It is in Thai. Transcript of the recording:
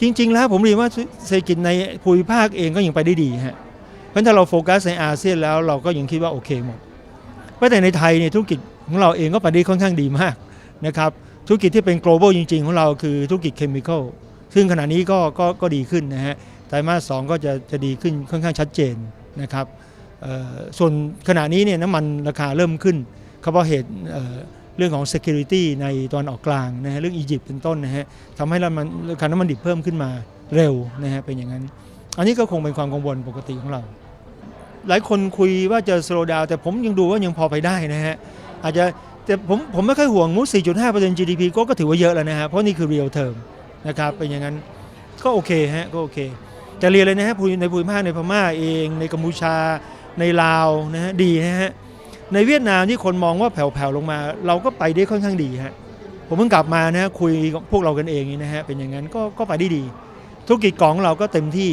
จริง ๆ แล้วผมเรียนว่าเศรษฐกิจในภูมิภาคเองก็ยังไปได้ดีฮะเพราะถ้าเราโฟกัสในอาเซียนแล้วเราก็ยังคิดว่าโอเคหมดเพราะแต่ในไทยเนี่ยธุรกิจของเราเองก็ไปได้ค่อนข้างดีมากนะครับธุรกิจที่เป็น global จริง ๆ ของเราคือธุรกิจเคมีคอลซึ่งขณะนี้ก็ก็ก็ดีขึ้นนะฮะไตรมาสสองก็จะจะดีขึ้นค่อนข้างชัดเจนนะครับส่วนขณะนี้เนี่ยน้ำมันราคาเริ่มขึ้น เขาเพราะเหตุเรื่องของ security ในตอนออกกลางนะฮะเรื่องอียิปต์เป็นต้นนะฮะทำให้รามันราคาน้ำมันดิบเพิ่มขึ้นมาเร็วนะฮะเป็นอย่างนั้น อันนี้ก็คงเป็นความกังวลปกติของเรา หลายคนคุยว่าจะ slow down แต่ผมยังดูว่ายังพอไปได้นะฮะอาจจะแต่ผมผมไม่ค่อยห่วงมุด4.5% GDP ก็ก็ถือว่าเยอะแล้วนะฮะเพราะนี่คือ real term นะครับเป็นอย่างนั้นก็โอเคฮะก็โอเคจะเรียนเลยนะฮะในภูมิภาคในพม่าเอง ในกัมพูชาในลาวนะฮะดีนะฮะ ในเวียดนามที่คนมองว่าแผ่วๆลงมา เราก็ไปได้ค่อนข้างดีฮะผมเพิ่งกลับมานะฮะคุยพวกเรากันเองนี่นะฮะเป็นอย่างนั้นก็ก็ไปได้ดี ธุรกิจของเราก็เต็มที่